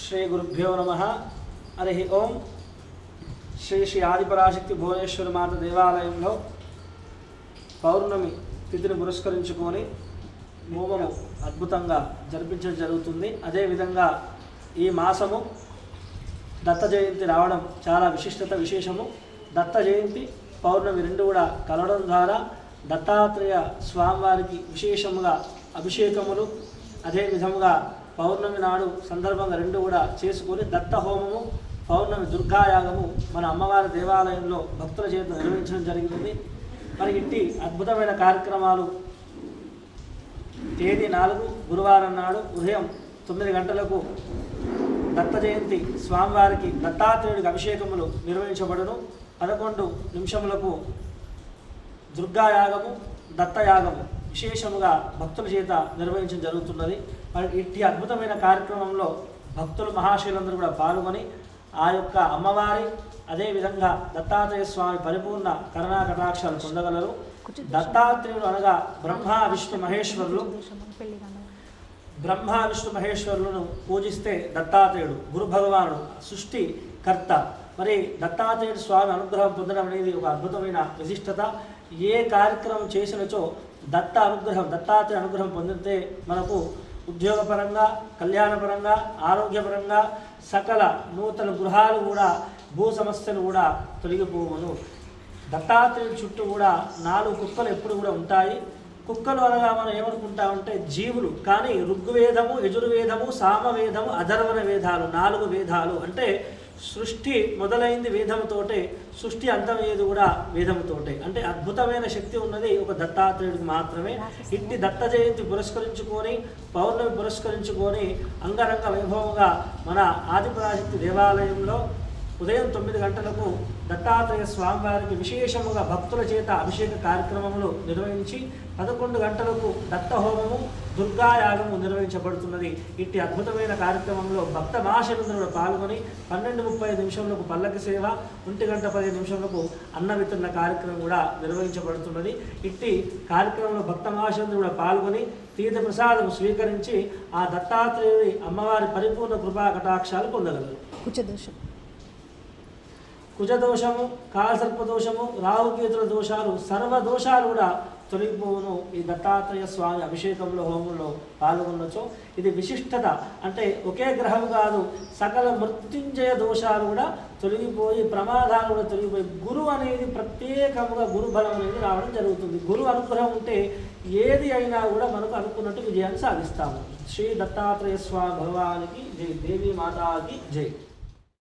శ్రీ గురుభ్యో నమ హరి ఓం శ్రీ శ్రీ ఆదిపరాశక్తి భువనేశ్వరి మాత దేవాలయంలో పౌర్ణమి తిథిని పురస్కరించుకొని హోమము అద్భుతంగా జరిపించడం జరుగుతుంది. అదేవిధంగా ఈ మాసము దత్త జయంతి రావడం చాలా విశిష్టత విశేషము. దత్త జయంతి పౌర్ణమి రెండు కూడా కలవడం ద్వారా దత్తాత్రేయ స్వామివారికి విశేషముగా అభిషేకములు అదే విధముగా పౌర్ణమి నాడు సందర్భంగా రెండు కూడా చేసుకొని దత్త హోమము పౌర్ణమి దుర్గాయాగము మన అమ్మవారి దేవాలయంలో భక్తుల చేత నిర్వహించడం జరిగింది. మరి ఇట్టి అద్భుతమైన కార్యక్రమాలు తేదీ నాలుగు గురువారం నాడు ఉదయం తొమ్మిది గంటలకు దత్త జయంతి స్వామివారికి దత్తాత్రేయుడికి అభిషేకములు నిర్వహించబడును. పదకొండు నిమిషములకు దుర్గాయాగము దత్తయాగము. విశేషముగా భక్తుల చేత నిర్వహించడం జరుగుతున్నది. మరి ఇట్టి అద్భుతమైన కార్యక్రమంలో భక్తులు మహాశీలందరూ కూడా పాల్గొని ఆ యొక్క అమ్మవారి అదేవిధంగా దత్తాత్రేయ స్వామి పరిపూర్ణ కరుణా కటాక్షాలు పొందగలరు. దత్తాత్రేయుడు అనగా బ్రహ్మ విష్ణు మహేశ్వరులు. బ్రహ్మ విష్ణు మహేశ్వరులను పూజిస్తే దత్తాత్రేయుడు గురు భగవానుడు సృష్టి కర్త. మరి దత్తాత్రేయుడు స్వామి అనుగ్రహం పొందడం అనేది ఒక అద్భుతమైన విశిష్టత. ఏ కార్యక్రమం చేసినచో దత్త అనుగ్రహం దత్తాత్రేయ అనుగ్రహం పొందితే మనకు ఉద్యోగపరంగా కళ్యాణపరంగా ఆరోగ్యపరంగా సకల నూతన గృహాలు కూడా భూ సమస్యలు కూడా తొలగిపోవును. దత్తాత్రేయుడి చుట్టూ కూడా నాలుగు కుక్కలు ఎప్పుడు కూడా ఉంటాయి. కుక్కలు అనగా మనం ఏమనుకుంటామంటే జీవులు. కానీ ఋగ్వేదము యజుర్వేదము సామవేదము అధర్వణ వేదాలు నాలుగు వేదాలు అంటే సృష్టి మొదలైంది వేదముతోటే సృష్టి అంతమయ్యేది కూడా వేదముతోటే. అంటే అద్భుతమైన శక్తి ఉన్నది ఒక దత్తాత్రేయుడికి మాత్రమే. ఇట్టి దత్త జయంతి పురస్కరించుకొని పౌర్ణమి పురస్కరించుకొని అంగరంగ వైభవంగా మన ఆదిపరాశక్తి దేవాలయంలో ఉదయం తొమ్మిది గంటలకు దత్తాత్రేయ స్వామివారికి విశేషముగా భక్తుల చేత అభిషేక కార్యక్రమములు నిర్వహించి పదకొండు గంటలకు దత్త హోమము దుర్గాయాగము నిర్వహించబడుతున్నది. ఇట్టి అద్భుతమైన కార్యక్రమంలో భక్త మహాశనుందరుడు పాల్గొని పన్నెండు ముప్పై నిమిషములకు పల్లకి సేవ ఒంటి గంట పది నిమిషములకు అన్న వితరణ కార్యక్రమం కూడా నిర్వహించబడుతున్నది. ఇట్టి కార్యక్రమంలో భక్త మహాశనుడు కూడా పాల్గొని తీర్థ ప్రసాదం స్వీకరించి ఆ దత్తాత్రేయుడి అమ్మవారి పరిపూర్ణ కృపా కటాక్షాలు పొందగలరు. కుచదోషం కుజదోషము కాలసర్పదోషము రాహుకేతుల దోషాలు సర్వ దోషాలు కూడా తొలగిపోవును ఈ దత్తాత్రేయ స్వామి అభిషేకంలో హోమంలో పాల్గొనొచ్చు. ఇది విశిష్టత. అంటే ఒకే గ్రహం కాదు సకల మృత్యుంజయ దోషాలు కూడా తొలగిపోయి ప్రమాదాలు కూడా తొలగిపోయి గురువు అనేది ప్రత్యేకముగా గురు బలం అనేది రావడం జరుగుతుంది. గురువు అనుగ్రహం ఉంటే ఏది అయినా కూడా మనకు అనుకున్నట్టు విజయాన్ని సాధిస్తాము. శ్రీ దత్తాత్రేయ స్వామి భగవానికి జై దేవి మాతాకి జై.